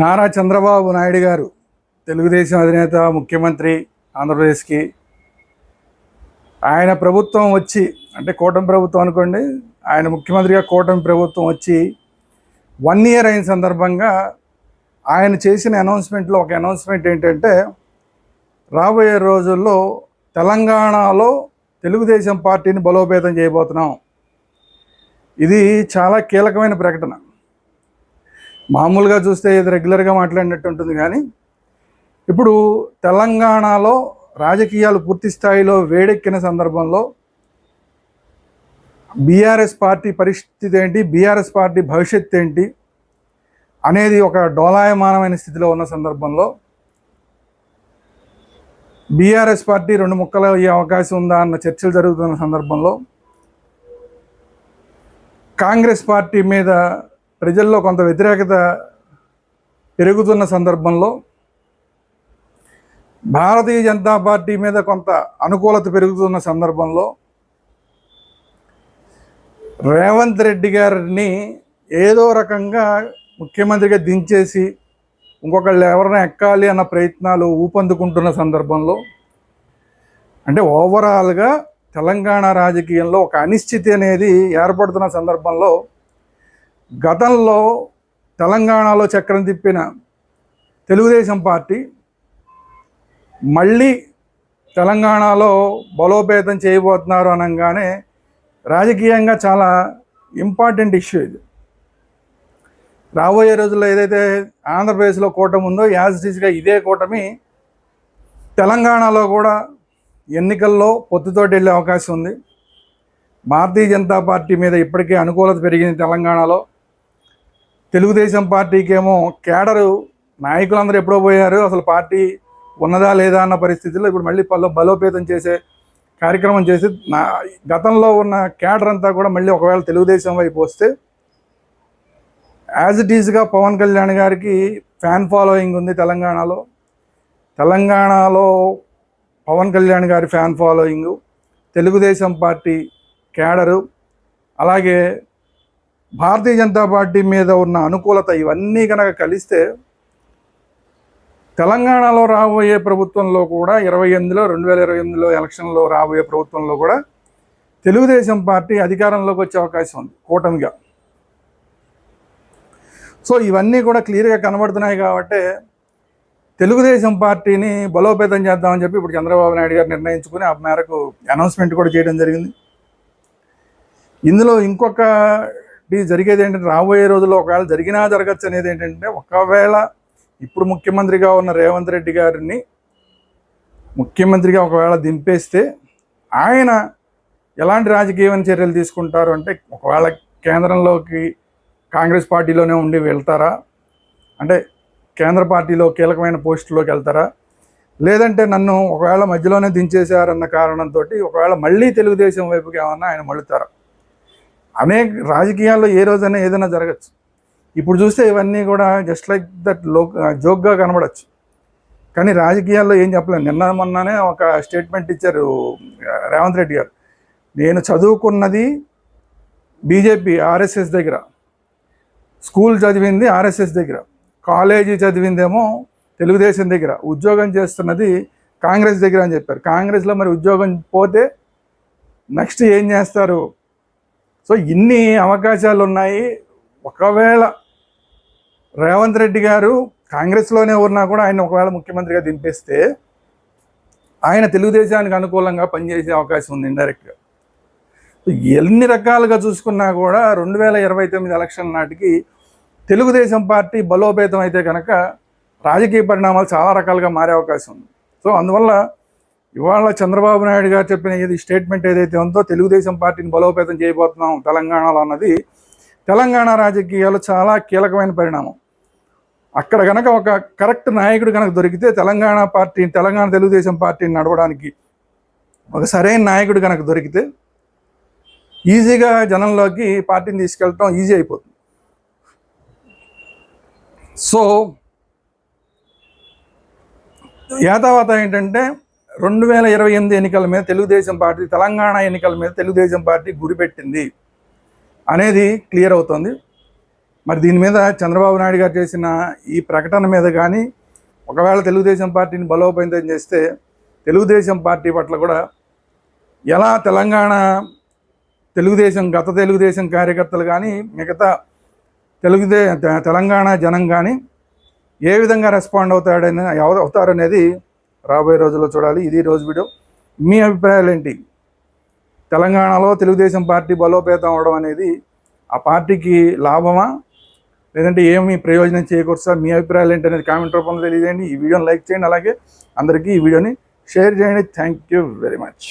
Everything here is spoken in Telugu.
నారా చంద్రబాబు నాయుడు గారు తెలుగుదేశం అధినేత ముఖ్యమంత్రి ఆంధ్రప్రదేశ్కి. ఆయన ప్రభుత్వం వచ్చి అంటే కూటమి ప్రభుత్వం అనుకోండి ఆయన ముఖ్యమంత్రిగా కూటమి ప్రభుత్వం వచ్చి వన్ ఇయర్ అయిన సందర్భంగా ఆయన చేసిన అనౌన్స్మెంట్లో ఒక అనౌన్స్మెంట్ ఏంటంటే రాబోయే రోజుల్లో తెలంగాణలో తెలుగుదేశం పార్టీని బలోపేతం చేయబోతున్నాం. ఇది చాలా కీలకమైన ప్రకటన. మామూలుగా చూస్తే ఇది రెగ్యులర్గా మాట్లాడినట్టు ఉంటుంది కానీ ఇప్పుడు తెలంగాణలో రాజకీయాలు పూర్తి స్థాయిలో వేడెక్కిన సందర్భంలో బీఆర్ఎస్ పార్టీ పరిస్థితి ఏంటి బీఆర్ఎస్ పార్టీ భవిష్యత్తు ఏంటి అనేది ఒక డోలాయమానమైన స్థితిలో ఉన్న సందర్భంలో బీఆర్ఎస్ పార్టీ రెండు ముక్కలు అయ్యే అవకాశం ఉందా అన్న చర్చలు జరుగుతున్న సందర్భంలో కాంగ్రెస్ పార్టీ మీద ప్రజల్లో కొంత వ్యతిరేకత పెరుగుతున్న సందర్భంలో భారతీయ జనతా పార్టీ మీద కొంత అనుకూలత పెరుగుతున్న సందర్భంలో రేవంత్ రెడ్డి గారిని ఏదో రకంగా ముఖ్యమంత్రిగా దించేసి ఇంకొకళ్ళు ఎవరైనా ఎక్కాలి అన్న ప్రయత్నాలు ఊపందుకుంటున్న సందర్భంలో అంటే ఓవరాల్గా తెలంగాణ రాజకీయంలో ఒక అనిశ్చితి అనేది ఏర్పడుతున్న సందర్భంలో గతంలో తెలంగాణలో చక్రం తిప్పిన తెలుగుదేశం పార్టీ మళ్ళీ తెలంగాణలో బలోపేతం చేయబోతున్నారు అనగానే రాజకీయంగా చాలా ఇంపార్టెంట్ ఇష్యూ ఇది. రాబోయే రోజుల్లో ఏదైతే ఆంధ్రప్రదేశ్లో కూటమి ఉందో యాజ్ డీస్గా ఇదే కూటమి తెలంగాణలో కూడా ఎన్నికల్లో పొత్తుతోటి వెళ్ళే అవకాశం ఉంది. భారతీయ జనతా పార్టీ మీద ఇప్పటికే అనుకూలత పెరిగింది తెలంగాణలో. తెలుగుదేశం పార్టీకి ఏమో కేడరు నాయకులందరూ ఎప్పుడో పోయారు. అసలు పార్టీ ఉన్నదా లేదా అన్న పరిస్థితుల్లో ఇప్పుడు మళ్ళీ పలు బలోపేతం చేసే కార్యక్రమం చేసి నా గతంలో ఉన్న కేడర్ అంతా కూడా మళ్ళీ ఒకవేళ తెలుగుదేశం వైపు వస్తే యాజ్ ఇట్ ఈజ్గా పవన్ కళ్యాణ్ గారికి ఫ్యాన్ ఫాలోయింగ్ ఉంది తెలంగాణలో. తెలంగాణలో పవన్ కళ్యాణ్ గారి fan following Telugu Desam party cadre. అలాగే భారతీయ జనతా పార్టీ మీద ఉన్న అనుకూలత ఇవన్నీ కనుక కలిస్తే తెలంగాణలో రాబోయే ప్రభుత్వంలో కూడా ఇరవై ఎనిమిదిలో రెండు వేల ఇరవై ఎనిమిదిలో ఎలక్షన్లో రాబోయే ప్రభుత్వంలో కూడా తెలుగుదేశం పార్టీ అధికారంలోకి వచ్చే అవకాశం ఉంది కూటమిగా. సో ఇవన్నీ కూడా క్లియర్గా కనబడుతున్నాయి కాబట్టి తెలుగుదేశం పార్టీని బలోపేతం చేద్దామని చెప్పి ఇప్పుడు చంద్రబాబు నాయుడు గారు నిర్ణయించుకుని ఆ మేరకు అనౌన్స్మెంట్ కూడా చేయడం జరిగింది. ఇందులో ఇంకొక ఇది జరిగేది ఏంటంటే రాబోయే రోజుల్లో ఒకవేళ జరిగినా జరగచ్చు అనేది ఏంటంటే ఒకవేళ ఇప్పుడు ముఖ్యమంత్రిగా ఉన్న రేవంత్ రెడ్డి గారిని ముఖ్యమంత్రిగా ఒకవేళ దింపేస్తే ఆయన ఎలాంటి రాజకీయమైన చర్యలు తీసుకుంటారు అంటే ఒకవేళ కేంద్రంలోకి కాంగ్రెస్ పార్టీలోనే ఉండి వెళ్తారా? అంటే కేంద్ర పార్టీలో కీలకమైన పోస్టులోకి వెళ్తారా? లేదంటే నన్ను ఒకవేళ మధ్యలోనే దించేశారన్న కారణంతో ఒకవేళ మళ్ళీ తెలుగుదేశం వైపుకి ఏమన్నా ఆయన మళ్ళుతారా? అనేక రాజకీయాల్లో ఏ రోజైనా ఏదైనా జరగచ్చు. ఇప్పుడు చూస్తే ఇవన్నీ కూడా జస్ట్ లైక్ దట్లో జోక్గా కనబడచ్చు. కానీ రాజకీయాల్లో ఏం చెప్పలేము నిన్న మొన్ననే ఒక స్టేట్మెంట్ ఇచ్చారు రేవంత్ రెడ్డి గారు. నేను చదువుకున్నది బీజేపీ ఆర్ఎస్ఎస్ దగ్గర. స్కూల్ చదివింది ఆర్ఎస్ఎస్ దగ్గర. కాలేజీ చదివిందేమో తెలుగుదేశం దగ్గర. ఉద్యోగం చేస్తున్నది కాంగ్రెస్ దగ్గర అని చెప్పారు. కాంగ్రెస్లో మరి ఉద్యోగం పోతే నెక్స్ట్ ఏం చేస్తారు? సో ఇన్ని అవకాశాలు ఉన్నాయి ఒకవేళ రేవంత్ రెడ్డి గారు కాంగ్రెస్లోనే ఉన్నా కూడా ఆయన ఒకవేళ ముఖ్యమంత్రిగా దింపేస్తే ఆయన తెలుగుదేశానికి అనుకూలంగా పనిచేసే అవకాశం ఉంది ఇండైరెక్ట్గా. ఎన్ని రకాలుగా చూసుకున్నా కూడా రెండు వేల ఇరవై తొమ్మిది ఎలక్షన్ నాటికి తెలుగుదేశం పార్టీ బలోపేతం అయితే కనుక రాజకీయ పరిణామాలు చాలా రకాలుగా మారే అవకాశం ఉంది. సో అందువల్ల ఇవాళ చంద్రబాబు నాయుడు గారు చెప్పిన ఏది స్టేట్మెంట్ ఏదైతే ఉందో తెలుగుదేశం పార్టీని బలోపేతం చేయబోతున్నాం తెలంగాణలో అన్నది తెలంగాణ రాజకీయాలు చాలా కీలకమైన పరిణామం. అక్కడ కనుక ఒక కరెక్ట్ నాయకుడు కనుక దొరికితే తెలంగాణ పార్టీ తెలంగాణ తెలుగుదేశం పార్టీని నడవడానికి ఒక సరైన నాయకుడు కనుక దొరికితే ఈజీగా జనంలోకి పార్టీని తీసుకెళ్ళటం ఈజీ అయిపోతుంది. సో యాతావాత ఏంటంటే రెండు వేల ఇరవై ఎనిమిది ఎన్నికల మీద తెలుగుదేశం పార్టీ తెలంగాణ ఎన్నికల మీద తెలుగుదేశం పార్టీ గురిపెట్టింది అనేది క్లియర్ అవుతుంది. మరి దీని మీద చంద్రబాబు నాయుడు గారు చేసిన ఈ ప్రకటన మీద కానీ ఒకవేళ తెలుగుదేశం పార్టీని బలోపేతం చేస్తే తెలుగుదేశం పార్టీ పట్ల కూడా ఎలా తెలంగాణ తెలుగుదేశం గత తెలుగుదేశం కార్యకర్తలు కానీ మిగతా తెలుగుదే తెలంగాణ జనం కానీ ఏ విధంగా రెస్పాండ్ అవుతాడని ఎవరు అవుతారనేది రాబోయే రోజుల్లో చూడాలి. ఇది రోజు వీడియో. మీ అభిప్రాయాలు ఏంటి? తెలంగాణలో తెలుగుదేశం పార్టీ బలోపేతం అవడం అనేది ఆ పార్టీకి లాభమా? లేదంటే ఏమి ప్రయోజనం చేకూరుస్తా? మీ అభిప్రాయాలు ఏంటి అనేది కామెంట్ రూపంలో తెలియజేయండి. ఈ వీడియోని లైక్ చేయండి. అలాగే అందరికీ ఈ వీడియోని షేర్ చేయండి. Thank you very much.